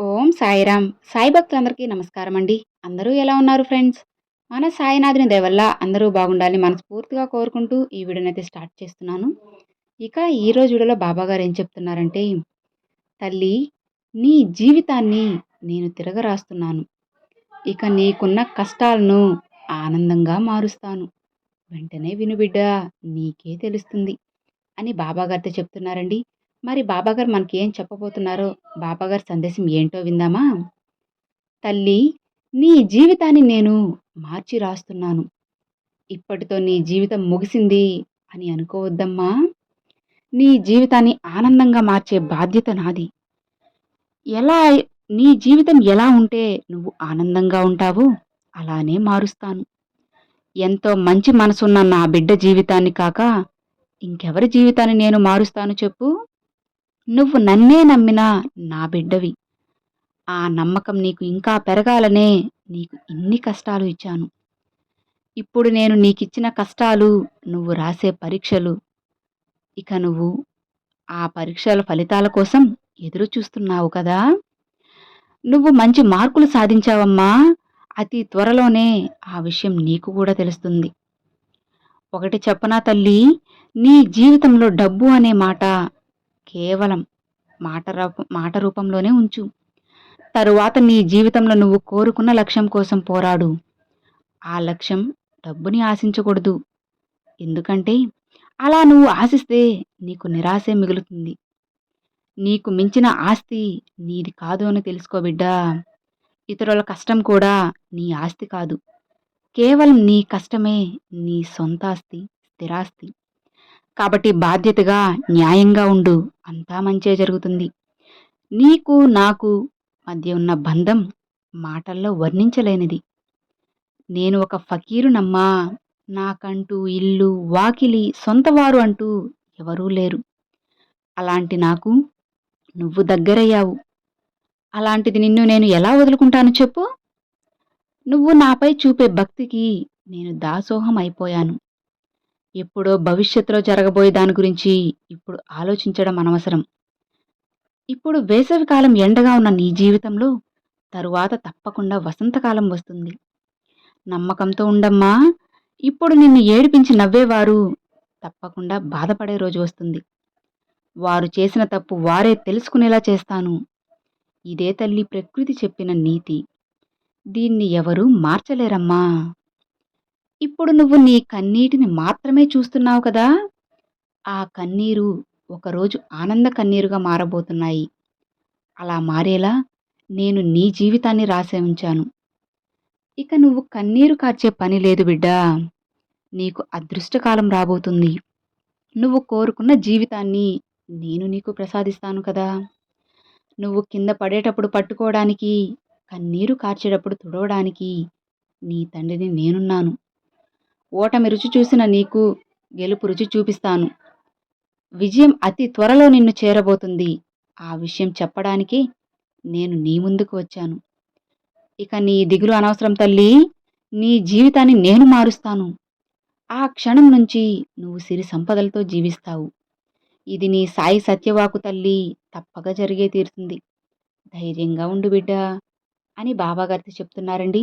ఓం సాయిరామ్. సాయి భక్తులందరికీ నమస్కారం అండి అందరూ ఎలా ఉన్నారు ఫ్రెండ్స్? మన సాయినాథుని దయవల్ల అందరూ బాగుండాలని మనస్ఫూర్తిగా కోరుకుంటూ ఈ వీడియోనైతే స్టార్ట్ చేస్తున్నాను. ఇక ఈరోజు వీడియోలో బాబాగారు ఏం చెప్తున్నారంటే తల్లి నీ జీవితాన్ని నేను తిరగరాస్తున్నాను. ఇక నీకున్న కష్టాలను ఆనందంగా మారుస్తాను. వెంటనే విను బిడ్డ నీకే తెలుస్తుంది అని బాబాగారితో చెప్తున్నారండి. మరి బాబాగారు మనకి ఏం చెప్పబోతున్నారో బాబాగారి సందేశం ఏంటో విందామా? తల్లి నీ జీవితాన్ని నేను మార్చి రాస్తున్నాను. ఇప్పటితో నీ జీవితం ముగిసింది అని అనుకోవద్దమ్మా. నీ జీవితాన్ని ఆనందంగా మార్చే బాధ్యత నాది. ఎలా నీ జీవితం ఎలా ఉంటే నువ్వు ఆనందంగా ఉంటావు అలానే మారుస్తాను. ఎంతో మంచి మనసున్న నా బిడ్డ జీవితాన్ని కాక ఇంకెవరి జీవితాన్ని నేను మారుస్తాను చెప్పు. నువ్వు నన్నే నమ్మిన నా బిడ్డవి. ఆ నమ్మకం నీకు ఇంకా పెరగాలనే నీకు ఇన్ని కష్టాలు ఇచ్చాను. ఇప్పుడు నేను నీకిచ్చిన కష్టాలు నువ్వు రాసే పరీక్షలు. ఇక నువ్వు ఆ పరీక్షల ఫలితాల కోసం ఎదురు చూస్తున్నావు కదా. నువ్వు మంచి మార్కులు సాధించావమ్మా. అతి త్వరలోనే ఆ విషయం నీకు కూడా తెలుస్తుంది. ఒకటి చెప్పనా తల్లి నీ జీవితంలో డబ్బు అనే మాట కేవలం మాట మాట రూపంలోనే ఉంచు. తరువాత నీ జీవితంలో నువ్వు కోరుకున్న లక్ష్యం కోసం పోరాడు. ఆ లక్ష్యం డబ్బుని ఆశించకూడదు. ఎందుకంటే అలా నువ్వు ఆశిస్తే నీకు నిరాశే మిగులుతుంది. నీకు మించిన ఆస్తి నీది కాదు అని తెలుసుకో బిడ్డా. ఇతరుల కష్టం కూడా నీ ఆస్తి కాదు. కేవలం నీ కష్టమే నీ సొంత ఆస్తి స్థిరాస్తి. కాబట్టి బాధ్యతగా న్యాయంగా ఉండు. అంతా మంచే జరుగుతుంది. నీకు నాకు మధ్య ఉన్న బంధం మాటల్లో వర్ణించలేనిది. నేను ఒక ఫకీరునమ్మా. నాకంటూ ఇల్లు వాకిలి సొంతవారు అంటూ ఎవరూ లేరు. అలాంటి నాకు నువ్వు దగ్గరయ్యావు. అలాంటిది నిన్ను నేను ఎలా వదులుకుంటాను చెప్పు? నువ్వు నాపై చూపే భక్తికి నేను దాసోహం అయిపోయాను. ఎప్పుడో భవిష్యత్తులో జరగబోయే దాని గురించి ఇప్పుడు ఆలోచించడం అనవసరం. ఇప్పుడు వేసవికాలం ఎండగా ఉన్న నీ జీవితంలో తరువాత తప్పకుండా వసంతకాలం వస్తుంది. నమ్మకంతో ఉండమ్మా ఇప్పుడు నిన్ను ఏడిపించి నవ్వేవారు తప్పకుండా బాధపడే రోజు వస్తుంది. వారు చేసిన తప్పు వారే తెలుసుకునేలా చేస్తాను. ఇదే తల్లి ప్రకృతి చెప్పిన నీతి. దీన్ని ఎవరూ మార్చలేరమ్మా. ఇప్పుడు నువ్వు నీ కన్నీటిని మాత్రమే చూస్తున్నావు కదా? ఆ కన్నీరు ఒకరోజు ఆనంద కన్నీరుగా మారబోతున్నాయి. అలా మారేలా నేను నీ జీవితాన్ని రాసే ఉంచాను. ఇక నువ్వు కన్నీరు కార్చే పని లేదు బిడ్డా. నీకు అదృష్టకాలం రాబోతుంది. నువ్వు కోరుకున్న జీవితాన్ని నేను నీకు ప్రసాదిస్తాను కదా. నువ్వు కింద పడేటప్పుడు పట్టుకోవడానికి కన్నీరు కార్చేటప్పుడు తుడవడానికి నీ తండ్రిని నేనున్నాను. ఓటమి రుచి చూసిన నీకు గెలుపు రుచి చూపిస్తాను. విజయం అతి త్వరలో నిన్ను చేరబోతుంది. ఆ విషయం చెప్పడానికి నేను నీ ముందుకు వచ్చాను. ఇక నీ దిగులు అనవసరం తల్లి నీ జీవితాన్ని నేను మారుస్తాను. ఆ క్షణం నుంచి నువ్వు సిరి సంపదలతో జీవిస్తావు. ఇది నీ సాయి సత్యవాకు తల్లి తప్పక జరిగే తీరుతుంది. ధైర్యంగా ఉండు బిడ్డ అని బాబాగారితో చెప్తున్నారండి.